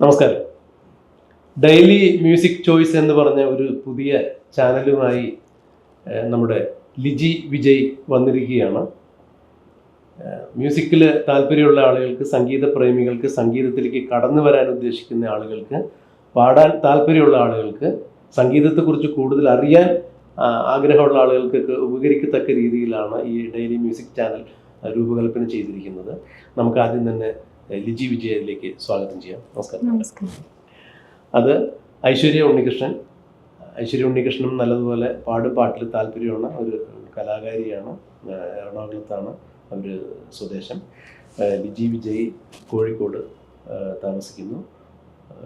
നമസ്കാരം. Daily music choice എന്ന് പറഞ്ഞ ഒരു പുതിയ ചാനലുമായി നമ്മുടെ ലിജി വിജയ് വന്നിരിക്കുകയാണ്. മ്യൂസിക്കിൽ താല്പര്യമുള്ള ആളുകൾക്ക് സംഗീത പ്രേമികൾക്ക് സംഗീതത്തിലേക്ക് കടന്നു വരാൻ ഉദ്ദേശിക്കുന്ന ആളുകൾക്ക് പാടാൻ താല്പര്യമുള്ള ആളുകൾക്ക് സംഗീതത്തെക്കുറിച്ച് കൂടുതൽ അറിയാൻ ആഗ്രഹമുള്ള ആളുകൾക്കൊക്കെ ഉപകരിക്കത്തക്ക രീതിയിലാണ് ഈ ഡെയിലി മ്യൂസിക് ചാനൽ രൂപകൽപ്പന ചെയ്തിരിക്കുന്നത്. നമുക്ക് ആദ്യം തന്നെ ലിജി വിജയയിലേക്ക് സ്വാഗതം ചെയ്യാം. നമസ്കാരം. അത് ഐശ്വര്യ ഉണ്ണികൃഷ്ണൻ. ഐശ്വര്യ ഉണ്ണികൃഷ്ണനും നല്ലതുപോലെ പാടും പാട്ടിൽ താല്പര്യമുള്ള ഒരു കലാകാരിയാണ് എറണാകുളത്താണ് അവർ സ്വദേശം. ലിജി വിജയ് കോഴിക്കോട് താമസിക്കുന്നു.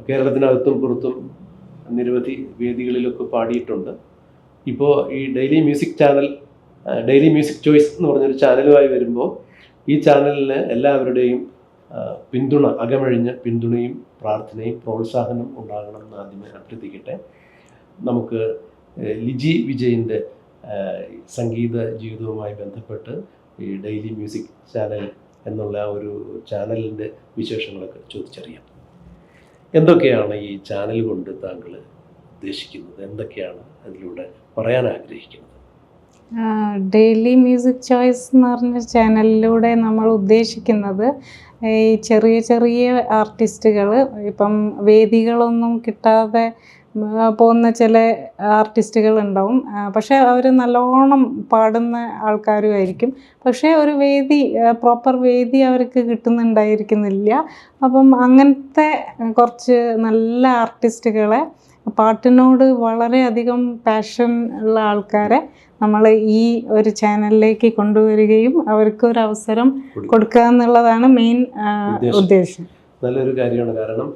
കേരളത്തിനകത്തും പുറത്തും നിരവധി വേദികളിലൊക്കെ പാടിയിട്ടുണ്ട്. ഇപ്പോൾ ഈ daily music channel daily music choice എന്ന് പറഞ്ഞൊരു ചാനലുമായി വരുമ്പോൾ ഈ ചാനലിന് എല്ലാവരുടെയും പിന്തുണ അകമഴിഞ്ഞ പിന്തുണയും പ്രാർത്ഥനയും പ്രോത്സാഹനം ഉണ്ടാകണം എന്ന് ആദ്യമേ അഭ്യർത്ഥിക്കട്ടെ. നമുക്ക് ലിജി വിജയിന്റെ സംഗീത ജീവിതവുമായി ബന്ധപ്പെട്ട് ഈ ഡെയിലി മ്യൂസിക് ചാനൽ എന്നുള്ള ഒരു ചാനലിന്റെ വിശേഷങ്ങളൊക്കെ ചോദിച്ചറിയാം. എന്തൊക്കെയാണ് ഈ ചാനൽ കൊണ്ട് താങ്കൾ ഉദ്ദേശിക്കുന്നത്? എന്തൊക്കെയാണ് അതിലൂടെ പറയാൻ ആഗ്രഹിക്കുന്നത്? ഡെയിലി മ്യൂസിക് ചോയ്സ് എന്ന് പറഞ്ഞ ചാനലിലൂടെ നമ്മൾ ഉദ്ദേശിക്കുന്നത് ഈ ചെറിയ ചെറിയ ആർട്ടിസ്റ്റുകൾ ഇപ്പം വേദികളൊന്നും കിട്ടാതെ പോകുന്ന ചില ആർട്ടിസ്റ്റുകൾ ഉണ്ടാവും. പക്ഷേ അവർ നല്ലോണം പാടുന്ന ആൾക്കാരും ആയിരിക്കും. പക്ഷേ ഒരു വേദി പ്രോപ്പർ വേദി അവർക്ക് കിട്ടുന്നുണ്ടായിരിക്കുന്നില്ല. അപ്പം അങ്ങനത്തെ കുറച്ച് നല്ല ആർട്ടിസ്റ്റുകളെ പാട്ടിനോട് വളരെയധികം പാഷൻ ഉള്ള ആൾക്കാരെ നമ്മൾ ഈ ഒരു ചാനലിലേക്ക് കൊണ്ടുവരികയും അവർക്ക് ഒരു അവസരം കൊടുക്കുക എന്നുള്ളതാണ് മെയിൻ ഉദ്ദേശം. നല്ലൊരു കാര്യമാണ്. കാരണം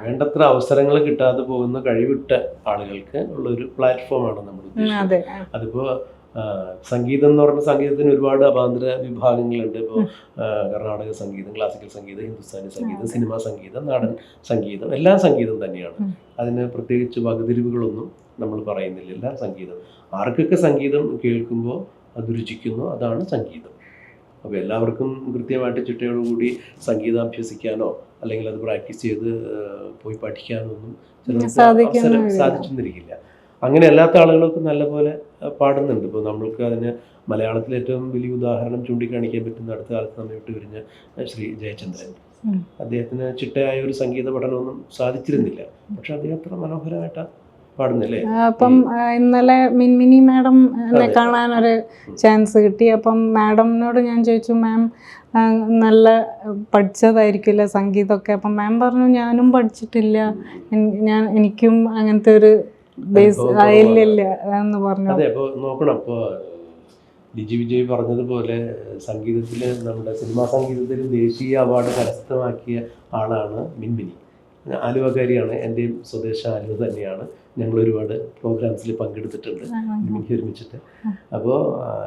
വേണ്ടത്ര അവസരങ്ങൾ കിട്ടാതെ പോകുന്ന കഴിവിട്ട ആളുകൾക്ക് ഉള്ള ഒരു പ്ലാറ്റ്ഫോമാണ് നമ്മൾ അതിപ്പോ സംഗീതം എന്ന് പറഞ്ഞ സംഗീതത്തിന് ഒരുപാട് അപാന്തര വിഭാഗങ്ങളുണ്ട്. ഇപ്പോൾ കർണാടക സംഗീതം ക്ലാസിക്കൽ സംഗീതം ഹിന്ദുസ്ഥാനി സംഗീതം സിനിമാ സംഗീതം നാടൻ സംഗീതം എല്ലാ സംഗീതം തന്നെയാണ്. അതിന് പ്രത്യേകിച്ച് വകതിരിവുകളൊന്നും നമ്മൾ പറയുന്നില്ല എല്ലാം സംഗീതം ആർക്കൊക്കെ സംഗീതം കേൾക്കുമ്പോൾ അത് രുചിക്കുന്നു അതാണ് സംഗീതം. അപ്പോൾ എല്ലാവർക്കും കൃത്യമായിട്ട് ചിട്ടയോടുകൂടി സംഗീതം അഭ്യസിക്കാനോ അല്ലെങ്കിൽ അത് പ്രാക്ടീസ് ചെയ്ത് പോയി പഠിക്കാനോ ഒന്നും ചിലർക്ക്. അവസരം സാധിച്ചെന്നിരിക്കില്ല. അങ്ങനെ അല്ലാത്ത ആളുകളൊക്കെ നല്ലപോലെ പാടുന്നുണ്ട്. ഇപ്പോൾ നമ്മൾക്ക് അതിന് മലയാളത്തിൽ ഏറ്റവും വലിയ ഉദാഹരണം ചൂണ്ടിക്കാണിക്കാൻ പറ്റുന്ന അടുത്ത കാലത്ത് നമ്മെ വിട്ട് പിരിഞ്ഞ ശ്രീ ജയചന്ദ്രൻ. അദ്ദേഹത്തിന് ചിട്ടയായ ഒരു സംഗീത പഠനമൊന്നും സാധിച്ചിരുന്നില്ല. പക്ഷെ അദ്ദേഹം അത്ര മനോഹരമായിട്ടാണ് പാടുന്നില്ലേ അപ്പം ഇന്നലെ മിൻമിനി മാഡം കാണാൻ ഒരു ചാൻസ് കിട്ടി. അപ്പം മാഡമിനോട് ഞാൻ ചോദിച്ചു മാം നല്ല പഠിച്ചതായിരിക്കില്ല സംഗീതമൊക്കെ അപ്പം മാം പറഞ്ഞു ഞാനും പഠിച്ചിട്ടില്ല. ഞാൻ എനിക്കും അങ്ങനത്തെ ഒരു ബേസ് അനുഭവം ഇല്ല ഇല്ല എന്ന് പറഞ്ഞു. അതെ അപ്പോൾ നോക്കണം. ഇപ്പോൾ ലിജി വിജയ് പറഞ്ഞതുപോലെ സംഗീതത്തിൽ നമ്മുടെ സിനിമാ സംഗീതത്തിൽ ദേശീയ അവാർഡ് കരസ്ഥമാക്കിയ ആളാണ് മിൻമിനി. ആലുവക്കാരിയാണ് എന്റെയും സ്വദേശ ആലുവ തന്നെയാണ്. ഞങ്ങൾ ഒരുപാട് പ്രോഗ്രാംസിൽ പങ്കെടുത്തിട്ടുണ്ട് മിൻമിനി ഒരുമിച്ചിട്ട്. അപ്പോൾ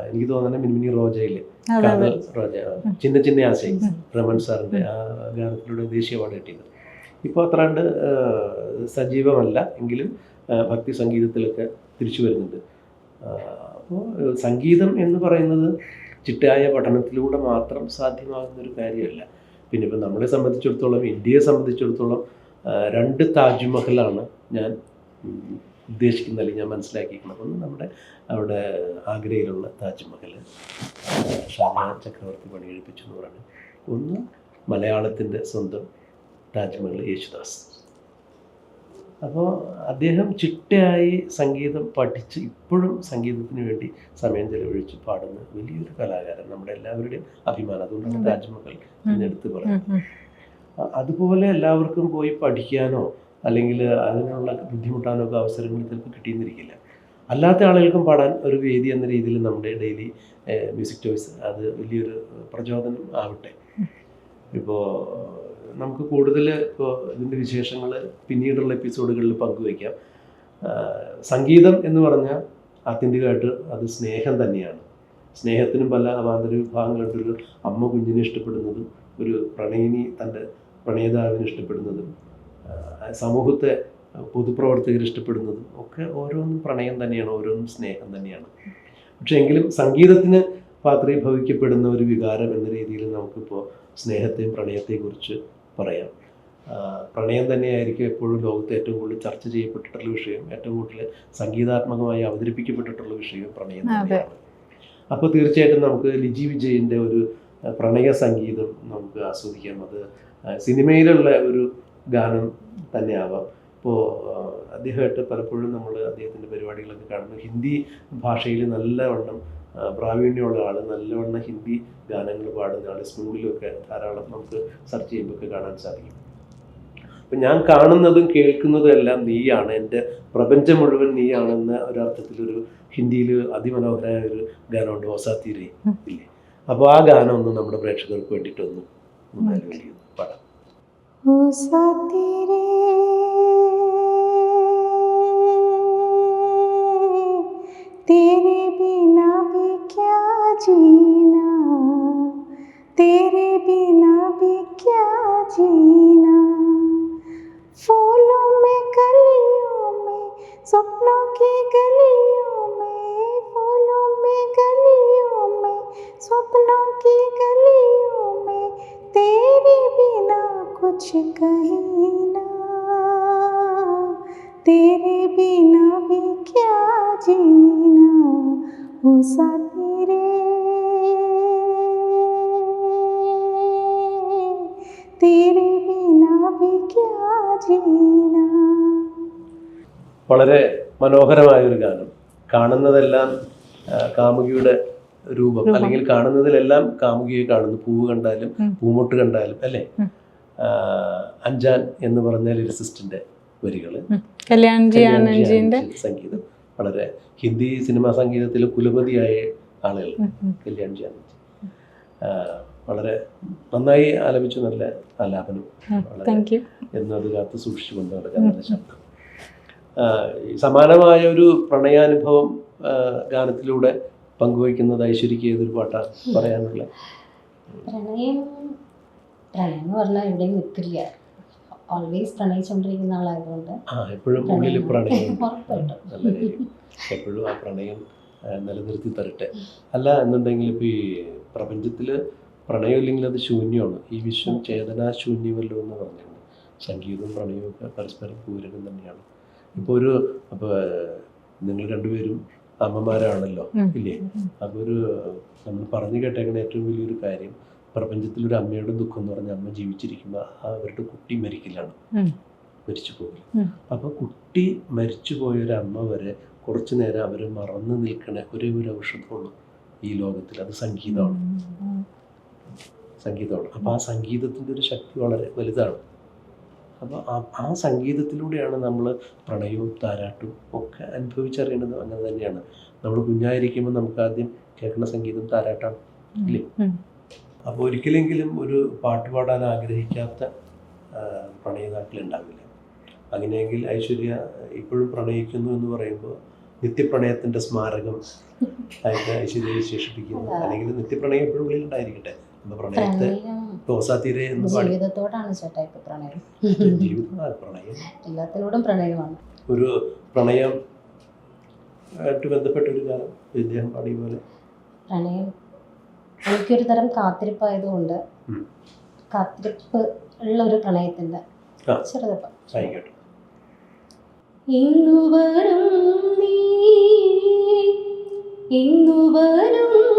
എനിക്ക് തോന്നുന്നത് മിൻമിനി റോജയിൽ കാതൽ റോജ ചിന്ന ചിന്ന ആശയം രമൺ സാറിന്റെ ആ ഗാനത്തിലൂടെ ദേശീയ അവാർഡ് കിട്ടിയത്. ഇപ്പോൾ അത്രണ്ട് സജീവമല്ല. എങ്കിലും ഭക്തി സംഗീതത്തിലൊക്കെ തിരിച്ചു വരുന്നുണ്ട്. അപ്പോൾ സംഗീതം എന്ന് പറയുന്നത് ചിട്ടയായ പഠനത്തിലൂടെ മാത്രം സാധ്യമാകുന്ന ഒരു കാര്യമല്ല. പിന്നെ ഇപ്പം നമ്മളെ സംബന്ധിച്ചിടത്തോളം ഇന്ത്യയെ സംബന്ധിച്ചിടത്തോളം രണ്ട് താജ്മഹലാണ് ഞാൻ ഉദ്ദേശിക്കുന്നത് അല്ലെങ്കിൽ ഞാൻ മനസ്സിലാക്കിയിരിക്കുന്നത്. ഒന്ന് നമ്മുടെ അവിടെ ആഗ്രയിലുള്ള താജ്മഹൽ ഷാജഹാൻ ചക്രവർത്തി പണി കഴിപ്പിച്ചു എന്ന് പറയുന്നത്. ഒന്ന് മലയാളത്തിന്റെ സ്വന്തം താജ്മഹൽ യേശുദാസ്. അപ്പോൾ അദ്ദേഹം ചിട്ടയായി സംഗീതം പഠിച്ച് ഇപ്പോഴും സംഗീതത്തിന് വേണ്ടി സമയം ചെലവഴിച്ച് പാടുന്ന വലിയൊരു കലാകാരൻ നമ്മുടെ എല്ലാവരുടെയും അഭിമാനം. അതുകൊണ്ടാണ് അതെ. താജ്മഹൽ എന്നെടുത്ത് പറയുന്നത്. അതുപോലെ എല്ലാവർക്കും പോയി പഠിക്കാനോ അല്ലെങ്കിൽ അതിനുള്ള ബുദ്ധിമുട്ടാനോ ഒക്കെ അവസരങ്ങൾ ചിലപ്പോൾ കിട്ടിയെന്നിരിക്കില്ല. അല്ലാത്ത ആളുകൾക്കും പാടാൻ ഒരു വേദി എന്ന രീതിയിൽ നമ്മുടെ ഡെയിലി മ്യൂസിക് ചോയ്സ് അത് വലിയൊരു പ്രചോദനം ആവട്ടെ. ഇപ്പോൾ നമുക്ക് കൂടുതൽ ഇപ്പോൾ ഇതിന്റെ വിശേഷങ്ങൾ പിന്നീടുള്ള എപ്പിസോഡുകളിൽ പങ്കുവയ്ക്കാം. സംഗീതം എന്ന് പറഞ്ഞാൽ ആത്യന്തികമായിട്ട് അത് സ്നേഹം തന്നെയാണ്. സ്നേഹത്തിനും പല അവാന്തര വിഭാഗങ്ങളുണ്ട് അമ്മ കുഞ്ഞിനെ ഇഷ്ടപ്പെടുന്നതും ഒരു പ്രണയിനി തന്റെ പ്രണയതാവിനെ ഇഷ്ടപ്പെടുന്നതും സമൂഹത്തെ പൊതുപ്രവർത്തകർ ഇഷ്ടപ്പെടുന്നതും ഒക്കെ ഓരോന്നും പ്രണയം തന്നെയാണ് ഓരോന്നും സ്നേഹം തന്നെയാണ്. പക്ഷേ എങ്കിലും സംഗീതത്തിന് പാത്രീഭവിക്കപ്പെടുന്ന ഒരു വികാരം എന്ന രീതിയിൽ നമുക്കിപ്പോൾ സ്നേഹത്തെയും പ്രണയത്തെയും കുറിച്ച് പറയാം. പ്രണയം തന്നെയായിരിക്കും എപ്പോഴും ലോകത്ത് ഏറ്റവും കൂടുതൽ ചർച്ച ചെയ്യപ്പെട്ടിട്ടുള്ള വിഷയം. ഏറ്റവും കൂടുതൽ സംഗീതാത്മകമായി അവതരിപ്പിക്കപ്പെട്ടിട്ടുള്ള വിഷയം പ്രണയം. തന്നെയാണ്. അപ്പോൾ തീർച്ചയായിട്ടും നമുക്ക് ലിജി വിജയിന്റെ ഒരു പ്രണയ സംഗീതം നമുക്ക് ആസ്വദിക്കാം. അത് സിനിമയിലുള്ള ഒരു ഗാനം തന്നെയാവാം. ഇപ്പോൾ അദ്ദേഹമായിട്ട് പലപ്പോഴും നമ്മൾ അദ്ദേഹത്തിന്റെ പരിപാടികളൊക്കെ കാണുമ്പോൾ ഹിന്ദി ഭാഷയിൽ നല്ലവണ്ണം പ്രാവീണ്യമുള്ള ആൾ നല്ലവണ്ണം ഹിന്ദി ഗാനങ്ങൾ പാടുന്ന ആൾ സ്കൂളിലൊക്കെ ധാരാളം നമുക്ക് സെർച്ച് ചെയ്യുമ്പോഴൊക്കെ കാണാൻ സാധിക്കും. അപ്പം ഞാൻ കാണുന്നതും കേൾക്കുന്നതും എല്ലാം നീയാണ്. എന്റെ പ്രപഞ്ചം മുഴുവൻ നീയാണെന്ന ഒരർത്ഥത്തിലൊരു ഹിന്ദിയിൽ അതിമനോഹരമായ ഒരു ഗാനമുണ്ട് ഓസാത്തീരെ ഇല്ലേ? അപ്പോൾ ആ ഗാനം ഒന്ന് നമ്മുടെ പ്രേക്ഷകർക്ക് വേണ്ടിയിട്ടൊന്ന് പാടാം. ഓസാത്തീരേ. जीना। तेरे बिना भी क्या जीना? फूलों में, गलियों में, सपनों की गलियों में, फूलों में, गलियों में, सपनों की गलियों में, तेरे बिना कुछ कहीं ना। तेरे बिना भी क्या जीना? हो साथी വളരെ മനോഹരമായ ഒരു ഗാനം. കാണുന്നതെല്ലാം കാമുകിയുടെ രൂപം. അല്ലെങ്കിൽ കാണുന്നതിലെല്ലാം കാമുകിയെ കാണുന്നു. പൂവ് കണ്ടാലും. പൂമൊട്ട് കണ്ടാലും അല്ലേ? അഞ്ചാൻ എന്ന് പറഞ്ഞ ലിറിസിസ്റ്റിന്റെ വരികൾ കല്യാൺജി ആനന്ദ്ജിന്റെ സംഗീതം. വളരെ ഹിന്ദി സിനിമാ സംഗീതത്തിലെ കുലപതിയായ ആളുകൾ. കല്യാൺജി ആനന്ദ്ജി വളരെ നന്നായി ആലപിച്ച നല്ല ആലാപനം. എന്നത് കാത്തു സൂക്ഷിച്ചുകൊണ്ട് എന്നും അത് കാത്ത് സൂക്ഷിച്ചു കൊണ്ട് നടക്കുന്ന ശബ്ദം. സമാനമായ ഒരു പ്രണയാനുഭവം ഗാനത്തിലൂടെ പങ്കുവയ്ക്കുന്നത് ഐശ്വര്യക്ക് ഏതൊരു പാട്ടാണ് പറയാനുള്ള പ്രണയം പ്രണയം എന്ന് പറഞ്ഞാൽ എവിടെയും നിൽക്കില്ല. ഓൾവേസ് പ്രണയിച്ചുകൊണ്ടിരിക്കുന്ന ആളായതുകൊണ്ട് ആ എപ്പോഴും ഉള്ളിൽ പ്രണയം നല്ല എപ്പോഴും ആ പ്രണയം നിലനിർത്തി തരട്ടെ. അല്ല എന്നുണ്ടെങ്കിൽ ഇപ്പോൾ ഈ പ്രപഞ്ചത്തിൽ പ്രണയം ഇല്ലെങ്കിൽ അത് ശൂന്യമാണ്. ഈ വിശ്വം ചേതനാശൂന്യമല്ലോ എന്ന് പറഞ്ഞിട്ടുണ്ട്. സംഗീതവും പ്രണയവും ഒക്കെ പരസ്പരം പൂരകം തന്നെയാണ്. ഇപ്പോൾ ഒരു അപ്പോൾ നിങ്ങൾ രണ്ടുപേരും അമ്മമാരാണല്ലോ. ഇല്ലേ? അപ്പോൾ ഒരു നമ്മൾ പറഞ്ഞു കേട്ടേക്കുന്ന ഏറ്റവും വലിയൊരു കാര്യം പ്രപഞ്ചത്തിൽ ഒരു അമ്മയുടെ ദുഃഖം എന്ന് പറഞ്ഞാൽ അമ്മ ജീവിച്ചിരിക്കുമ്പോൾ ആ അവരുടെ കുട്ടി മരിക്കില്ലാണ് മരിച്ചു പോകില്ല അപ്പൊ അപ്പോൾ കുട്ടി മരിച്ചു പോയ ഒരു അമ്മ വരെ കുറച്ചു നേരം അവർ മറന്നു നിൽക്കണ ഒരേ ഒരു ഔഷധമുള്ളൂ ഈ ലോകത്തിൽ. അത് സംഗീതമാണ്. സംഗീതമാണ് അപ്പോൾ ആ സംഗീതത്തിന്റെ ഒരു ശക്തി വളരെ വലുതാണ്. അപ്പോൾ ആ ആ സംഗീതത്തിലൂടെയാണ് നമ്മൾ പ്രണയവും താരാട്ടും ഒക്കെ അനുഭവിച്ചറിയുന്നത് അങ്ങനെ തന്നെയാണ്. നമ്മൾ കുഞ്ഞായിരിക്കുമ്പോൾ നമുക്ക് ആദ്യം കേൾക്കുന്ന സംഗീതം താരാട്ടാണ് ഇല്ലേ? അപ്പോൾ ഒരിക്കലെങ്കിലും ഒരു പാട്ട് പാടാൻ ആഗ്രഹിക്കാത്ത പ്രണയിതാക്കൾ ഉണ്ടാവില്ല അങ്ങനെയെങ്കിൽ ഐശ്വര്യ ഇപ്പോഴും പ്രണയിക്കുന്നു എന്ന് പറയുമ്പോൾ നിത്യപ്രണയത്തിന്റെ സ്മാരകം ആയിട്ട് ഐശ്വര്യ വിശേഷിപ്പിക്കുന്നു. അല്ലെങ്കിൽ നിത്യപ്രണയം എപ്പോഴും ഉള്ളിൽ പ്രണയത്തെ എന്ന് ജീവിതത്തോടാണ് ചേട്ടാ ഇപ്പൊ പ്രണയം. പ്രണയം. എല്ലാത്തിനോടും പ്രണയമാണ്. ഒരു പ്രണയം ആയിട്ട് ബന്ധപ്പെട്ട ഒരു ഗാനം ഇദ്ദേഹം പാടിയ പോലെ. പ്രണയം. എനിക്കൊരു തരം കാത്തിരിപ്പായതുകൊണ്ട്. കാത്തിരിപ്പ് ഉള്ള ഒരു പ്രണയത്തിന്റെ ചെറുതപ്പം. ആയിക്കോട്ടെ. ഇന്നു വരും നീ. ഇന്നു വരും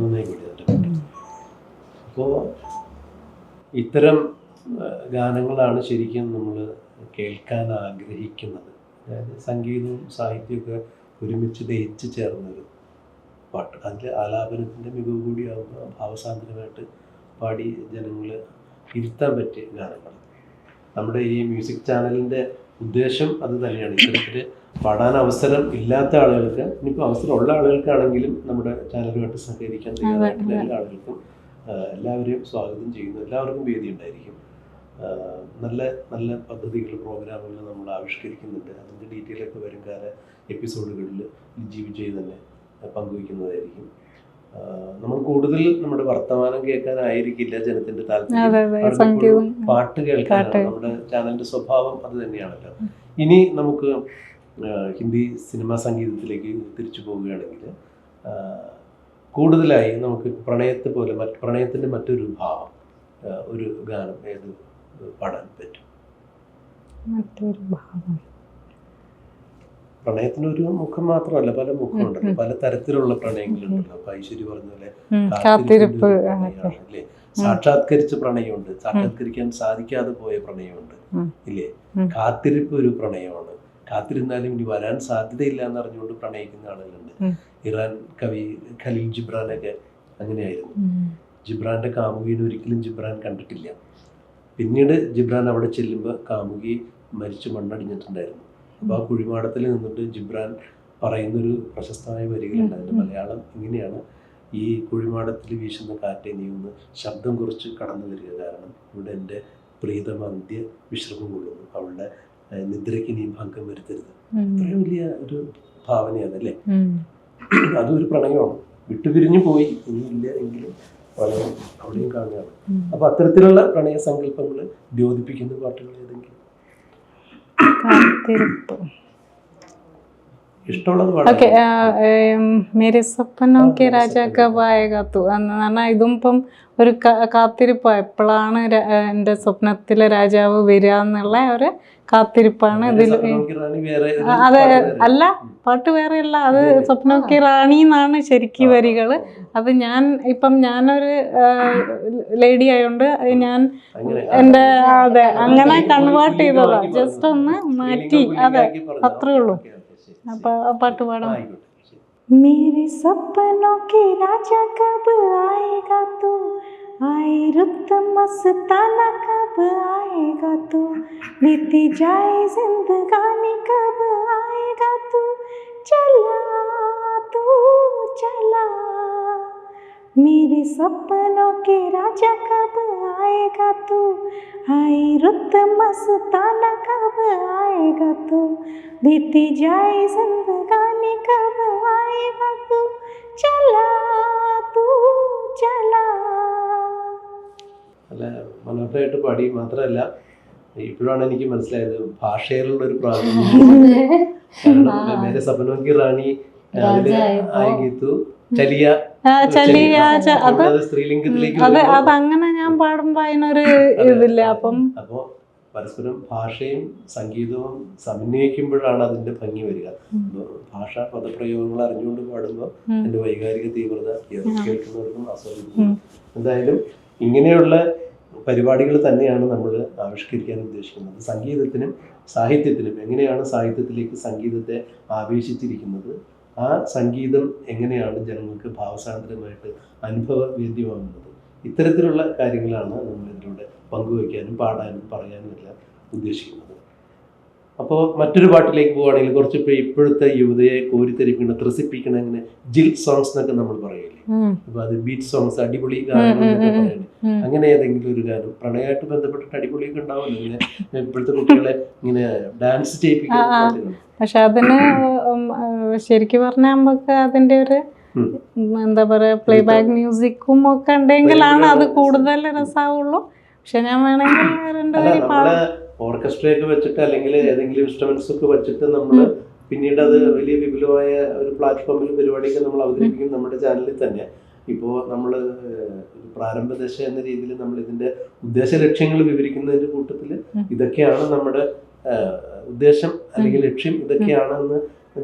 നന്നായി കൂടി അപ്പോൾ ഇത്തരം ഗാനങ്ങളാണ് ശരിക്കും നമ്മൾ കേൾക്കാൻ ആഗ്രഹിക്കുന്നത്. അതായത് സംഗീതവും സാഹിത്യമൊക്കെ ഒരുമിച്ച് ദയിച്ചു ചേർന്നൊരു പാട്ട്. അതിൽ ആലാപനത്തിന്റെ മികവ് കൂടിയാകുമ്പോൾ ഭാവസാന്ദ്രമായിട്ട് പാടി ജനങ്ങൾ ഇരുത്താൻ പറ്റിയ ഗാനങ്ങൾ നമ്മുടെ ഈ മ്യൂസിക് ചാനലിന്റെ ഉദ്ദേശം അത് തന്നെയാണ്. ഇത്തരത്തിൽ പാടാൻ അവസരം ഇല്ലാത്ത ആളുകൾക്ക് ഇനിയിപ്പോൾ അവസരമുള്ള ആളുകൾക്കാണെങ്കിലും നമ്മുടെ ചാനലുമായിട്ട് സഹകരിക്കാൻ തയ്യാറായിട്ടുള്ള എല്ലാ ആളുകൾക്കും എല്ലാവരെയും സ്വാഗതം ചെയ്യുന്നു എല്ലാവർക്കും വേദി ഉണ്ടായിരിക്കും. നല്ല നല്ല പദ്ധതികൾ പ്രോഗ്രാമുകൾ നമ്മൾ ആവിഷ്കരിക്കുന്നുണ്ട്. അതിന്റെ ഡീറ്റെയിൽ ഒക്കെ വരും. കാല എപ്പിസോഡുകളിൽ ജി വിജയ് തന്നെ പങ്കുവയ്ക്കുന്നതായിരിക്കും. നമ്മൾ കൂടുതൽ നമ്മുടെ വർത്തമാനം കേൾക്കാനായിരിക്കില്ല ജനത്തിന്റെ താല്പര്യം. പാട്ട് കേൾക്കാനാണ്. നമ്മുടെ ചാനലിന്റെ സ്വഭാവം അത് തന്നെയാണല്ലോ. ഇനി നമുക്ക് ഹിന്ദി സിനിമാ സംഗീതത്തിലേക്ക് തിരിച്ചു പോവുകയാണെങ്കിൽ കൂടുതലായി നമുക്ക് പ്രണയത്തെ പോലെ മറ്റ് പ്രണയത്തിന്റെ മറ്റൊരു ഭാവം ഒരു ഗാനം ഏത് പാടാൻ പറ്റും? മറ്റൊരു ഭാവം. പ്രണയത്തിന് ഒരു മുഖം മാത്രമല്ല പല മുഖമുണ്ടല്ലോ. പല തരത്തിലുള്ള പ്രണയങ്ങളുണ്ടല്ലോ. അപ്പൊ ഐശ്വര്യ പറഞ്ഞ പോലെ അല്ലേ? സാക്ഷാത്കരിച്ച പ്രണയമുണ്ട്. സാക്ഷാത്കരിക്കാൻ സാധിക്കാതെ പോയ പ്രണയമുണ്ട്. ഇല്ലേ? കാത്തിരിപ്പ് ഒരു പ്രണയമാണ്. കാത്തിരുന്നാലും ഇനി വരാൻ സാധ്യതയില്ല എന്ന് അറിഞ്ഞുകൊണ്ട് പ്രണയിക്കുന്ന ആളുകളുണ്ട്. ഇറാൻ കവി ഖലീൽ ജിബ്രാനൊക്കെ അങ്ങനെയായിരുന്നു. ജിബ്രാന്റെ കാമുകീനെ ഒരിക്കലും ജിബ്രാൻ കണ്ടിട്ടില്ല. പിന്നീട് ജിബ്രാൻ അവിടെ ചെല്ലുമ്പോൾ കാമുകി മരിച്ചു മണ്ണടിഞ്ഞിട്ടുണ്ടായിരുന്നു. അപ്പോൾ ആ കുഴിമാടത്തിൽ നിന്നിട്ട് ജിബ്രാൻ പറയുന്നൊരു പ്രശസ്തമായ വരികളുണ്ട്. അതിന്റെ മലയാളം ഇങ്ങനെയാണ്. ഈ കുഴിമാടത്തിൽ വീശുന്ന കാറ്റെ നീ ഒന്ന് ശബ്ദം കുറച്ച് കടന്നു വരിക. കാരണം ഇവിടെ എന്റെ പ്രീതമ അന്ത്യ വിശ്രമം കൊള്ളുന്നു. അവളുടെ നിദ്രയ്ക്ക് നീ ഭംഗം വരുത്തരുത്. അത്രയും വലിയ ഒരു ഭാവനയാണ് അല്ലേ? ഉം. അതും ഒരു പ്രണയമാണ്. വിട്ടുപിരിഞ്ഞു പോയി ഇനിയില്ല എങ്കിലും വളരെ അവിടെയും കാണുകയാണ്. അപ്പൊ അത്തരത്തിലുള്ള പ്രണയ സങ്കല്പങ്ങൾ ദ്യോതിപ്പിക്കുന്ന പാട്ടുകൾ ഏതെങ്കിലും കാത്തിരിപ്പ്. ഓക്കെ മേരെ സപ്പനോ കെ ആ, രാജ സപ്പനം. കബായകത്തു എന്ന് പറഞ്ഞാൽ ഇതും ഇപ്പം ഒരു കാത്തിരിപ്പാ എപ്പോഴാണ് എന്റെ സ്വപ്നത്തിലെ രാജാവ് വരിക എന്നുള്ള ഒരു കാത്തിരിപ്പാണ് ഇതിൽ അതെ അല്ല പാട്ട് വേറെ. അല്ല അത് സ്വപ്നമൊക്കെ റാണി എന്നാണ് ശരിക്ക് വരികൾ അത് ഞാൻ ഇപ്പം ഞാനൊരു ലേഡി ആയതുകൊണ്ട് ഞാൻ എന്റെ അതെ അങ്ങനെ കൺവേർട്ട് ചെയ്തതാണ് ചെയ്തതാ ജസ്റ്റ് ഒന്ന് മാറ്റി അതെ അത്രേ ഉള്ളൂ पटवाड़ा मेरे सपनों के राजा कब आएगा तू आए रुत मस्ताना कब आएगा तू बीती जाए जिंदगानी कब आएगा तू चला तू चला मेरे सपनों के राजा कब आएगा तू आई रुत मस्ताना कब आएगा तू बीती जाए जिंदगानी कब आएगा तू चला तू चला നല്ല മനോഹരമായിട്ട് പാടി മാത്രമല്ല ഇപ്പോഴാണ് എനിക്ക് മനസ്സിലായത് ഭാഷയിലുള്ള ഒരു പ്രാധാന്യം കാരണം മേരെ സപ്പനോക്കി റാണി അതില് രാജായപ്പോ. ആയിഗീത്തു ചലിയ ആ, ചലിയ ച- അത് അത് അതങ്ങനെ ഞാൻ പാടുമ്പോ അതിനൊരു അതെ, ഇതില്ല. അപ്പം പരസ്പരം ഭാഷയും സംഗീതവും സമന്വയിക്കുമ്പോഴാണ് അതിന്റെ ഭംഗി വരിക. ഭാഷാ ഭാഷ പദപ്രയോഗങ്ങൾ അറിഞ്ഞുകൊണ്ട് പാടുമ്പോൾ അതിന്റെ വൈകാരിക തീവ്രത കേൾക്കുന്നവർക്കും ആസ്വദിക്കും. എന്തായാലും ഇങ്ങനെയുള്ള പരിപാടികൾ തന്നെയാണ് നമ്മൾ ആവിഷ്കരിക്കാൻ ഉദ്ദേശിക്കുന്നത്. സംഗീതത്തിനും സാഹിത്യത്തിനും എങ്ങനെയാണ് സാഹിത്യത്തിലേക്ക് സംഗീതത്തെ ആവേശിച്ചിരിക്കുന്നത്? ആ സംഗീതം എങ്ങനെയാണ് ജനങ്ങൾക്ക് ഭാവസാന്ദ്രമായിട്ട് അനുഭവവേദ്യമാകുന്നത്? ഇത്തരത്തിലുള്ള കാര്യങ്ങളാണ് നമ്മൾ ഇതിലൂടെ പങ്കുവയ്ക്കാനും പാടാനും പറയാനും എല്ലാം ഉദ്ദേശിക്കുന്നത്. അപ്പോൾ മറ്റൊരു പാട്ടിലേക്ക് പോവുകയാണെങ്കിൽ കുറച്ച് ഇപ്പോൾ ഇപ്പോഴത്തെ യുവതയെ കോരിത്തെരിപ്പിക്കുന്ന ത്രസിപ്പിക്കുന്ന അങ്ങനെ ജിൽ സോങ്സ് എന്നൊക്കെ നമ്മൾ പറയില്ലേ? അപ്പൊ അത് ബീറ്റ് സോങ്സ് അടിപൊളി ഗാനങ്ങൾ. അങ്ങനെ ഏതെങ്കിലും ഒരു ഗാനം. പ്രണയമായിട്ട് ബന്ധപ്പെട്ടിട്ട് അടിപൊളിയൊക്കെ ഉണ്ടാവുമല്ലോ ഇങ്ങനെ. ഇപ്പോഴത്തെ കുട്ടികളെ ഇങ്ങനെ ഡാൻസ് ചെയ്യിപ്പിക്കുന്ന പക്ഷെ അതിന് ശരിക്കും പറഞ്ഞാൽ നമുക്ക് അതിന്റെ ഒരു എന്താ പറയാ പ്ലേ ബാക്ക് മ്യൂസിക്കും ഒക്കെ ഉണ്ടെങ്കിലാണ് അത് കൂടുതൽ രസാവുള്ളൂ. പക്ഷെ ഞാൻ വേണമെങ്കിൽ രണ്ടുപേരും പാടാം ഓർക്കസ്ട്രയൊക്കെ വെച്ചിട്ട് അല്ലെങ്കിൽ ഏതെങ്കിലും ഇൻസ്ട്രുമെന്റ്സ് ഒക്കെ വെച്ചിട്ട് നമ്മൾ പിന്നീട് അത് വലിയ വിപുലമായ ഒരു പ്ലാറ്റ്ഫോമിൽ പരിപാടിയൊക്കെ നമ്മൾ അവതരിപ്പിക്കും നമ്മുടെ ചാനലിൽ തന്നെ. ഇപ്പോൾ നമ്മൾ പ്രാരംഭദശ എന്ന രീതിയിൽ നമ്മൾ ഇതിന്റെ ഉദ്ദേശ ലക്ഷ്യങ്ങൾ വിവരിക്കുന്നതിന്റെ കൂട്ടത്തിൽ ഇതൊക്കെയാണ് നമ്മുടെ ഉദ്ദേശം അല്ലെങ്കിൽ ലക്ഷ്യം ഇതൊക്കെയാണെന്ന്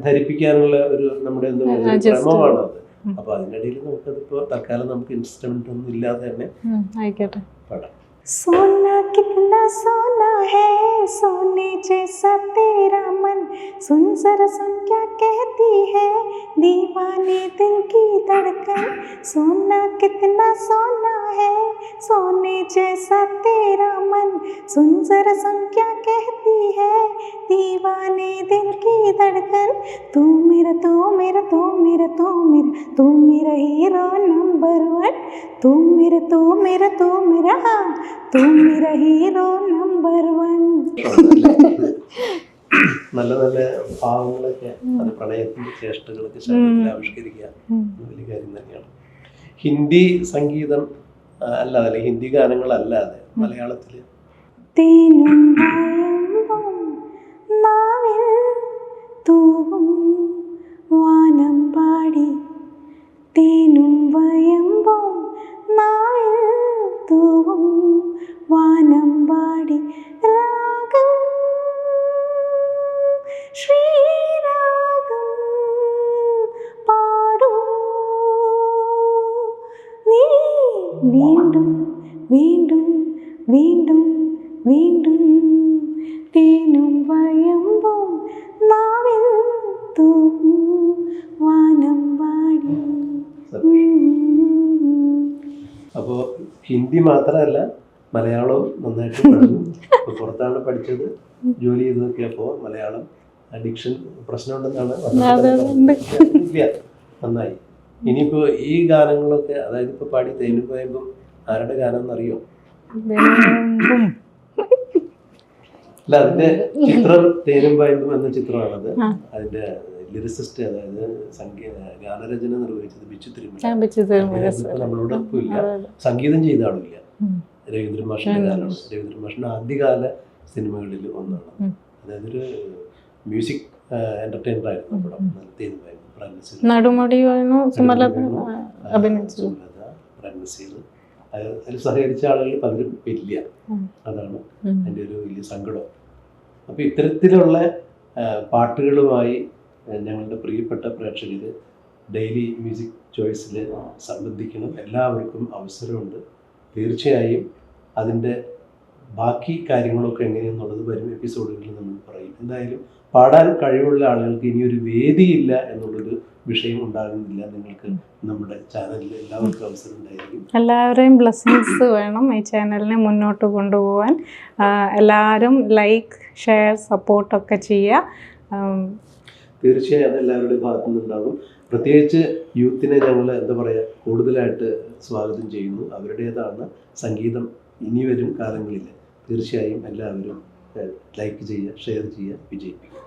ധരിപ്പിക്കാനുള്ള ഒരു നമ്മുടെ എന്താ പറയുക ശ്രമമാണ് അത്. അപ്പൊ അതിനിടയിൽ നമുക്കതിപ്പോ തൽക്കാലം നമുക്ക് ഇൻസ്ട്രുമെന്റ് ഒന്നും ഇല്ലാതെ തന്നെ ആയിക്കോട്ടെ. പാടാം. सोना कितना सोना है, सोने जैसा तेरा मन। सुन सर सुन क्या कहती है, दीवाने दिल की धड़कन। सोना कितना सोना है, सोने जैसा तेरा मन। सुन सर सुन क्या कहती है, दीवाने दिल की धड़कन। तू मेरा तू मेरा तू मेरा तू मेरा तू मेरा हीरो नंबर वन। तू मेरा तू मेरा तू मेरा हाँ तू मेरा हीरो नंबर वन നല്ല നല്ല ഭാവങ്ങളൊക്കെ അത് പ്രണയത്തിന്റെ ചേഷ്ടകളൊക്കെ ശബ്ദത്തിൽ ആവിഷ്കരിക്കുക അത് വലിയ കാര്യം തന്നെയാണ് ഹിന്ദി സംഗീതം ആ, അല്ലാതെ അല്ലെങ്കിൽ ഹിന്ദി ഗാനങ്ങളല്ലാതെ മലയാളത്തില് തേനും വയമ്പും നാവിൽ തൂവും വാനം പാടി തേനും വയമ്പും വീണ്ടും തേനും വയമ്പും നാവിൽ തൂക്കും വാനം വാടി അപ്പോൾ ഹിന്ദി മാത്രമല്ല മലയാളവും നന്നായിട്ട് പഠിച്ചു. അപ്പോൾ പുറത്താണ് പഠിച്ചത് ജോലി ചെയ്തതൊക്കെ അപ്പോൾ മലയാളം അഡിക്ഷൻ പ്രശ്നമുണ്ടെന്നാണ്. ഇല്ല നന്നായി. ഇനിയിപ്പോൾ ഈ ഗാനങ്ങളൊക്കെ അതായത് ഇപ്പോൾ പാടി തേനും പോയപ്പോൾ ആരുടെ ഗാനം എന്നറിയോ വയമ്പും. അല്ല അതിന്റെ ചിത്രം തേനും പായമ്പും എന്ന ചിത്രമാണത്. അതിന്റെ ലിറിസിസ്റ്റ് അതായത് സംഗീത ഗാനരചന നിർവഹിച്ചത് ബിച്ചു തിരുമല. നമ്മളോട് ഇല്ല. സംഗീതം ചെയ്ത ആളില്ല രവീന്ദ്രൻ മാഷിന്റെ ഗാനമാണ്. രവീന്ദ്രൻ മാഷിന്റെ ആദ്യകാല സിനിമകളിൽ ഒന്നാണ്. അതായത് ഒരു മ്യൂസിക് എന്റർടൈനർ ആയിരുന്നു പടം. പ്രാൻസിൽ നടുമുടി വേണു സുമലത അഭിനയിച്ചു. സുമലത പ്രഗ്നസീൽ അതിൽ സഹകരിച്ച ആളുകൾ പലരും ഇല്ല. അതാണ് അതിന്റെ എന്റെ ഒരു വലിയ സങ്കടം. അപ്പോൾ ഇത്തരത്തിലുള്ള പാട്ടുകളുമായി ഞങ്ങളുടെ പ്രിയപ്പെട്ട പ്രേക്ഷകർ ഡെയിലി മ്യൂസിക് ചോയ്സിൽ സംബന്ധിക്കണം. എല്ലാവർക്കും അവസരമുണ്ട്. തീർച്ചയായും അതിന്റെ ബാക്കി കാര്യങ്ങളൊക്കെ എങ്ങനെയെന്നുള്ളത് വരും എപ്പിസോഡുകളിൽ നമ്മൾ പറയും. എന്തായാലും പാടാൻ കഴിവുള്ള ആളുകൾക്ക് ഇനി ഇനിയൊരു വേദിയില്ല എന്നുള്ളൊരു വിഷയം ഉണ്ടാകുന്നില്ല നിങ്ങൾക്ക് നമ്മുടെ ചാനലിൽ എല്ലാവർക്കും അവസരം ഉണ്ടായിരിക്കും എല്ലാവരെയും ബ്ലെസ്സിങ്സ് വേണം ഈ ചാനലിനെ മുന്നോട്ട് കൊണ്ടുപോകാൻ എല്ലാവരും ലൈക്ക് ഷെയർ സപ്പോർട്ടൊക്കെ ചെയ്യുക. തീർച്ചയായും അതെല്ലാവരുടെയും ഭാഗത്തു നിന്നുണ്ടാകും. പ്രത്യേകിച്ച് യൂത്തിനെ ഞങ്ങൾ എന്താ പറയുക കൂടുതലായിട്ട് സ്വാഗതം ചെയ്യുന്നു. അവരുടേതാണ് സംഗീതം ഇനി വരും കാലങ്ങളിൽ തീർച്ചയായും എല്ലാവരും ലൈക്ക് ചെയ്യുക ഷെയർ ചെയ്യുക വിജയിപ്പിക്കുക.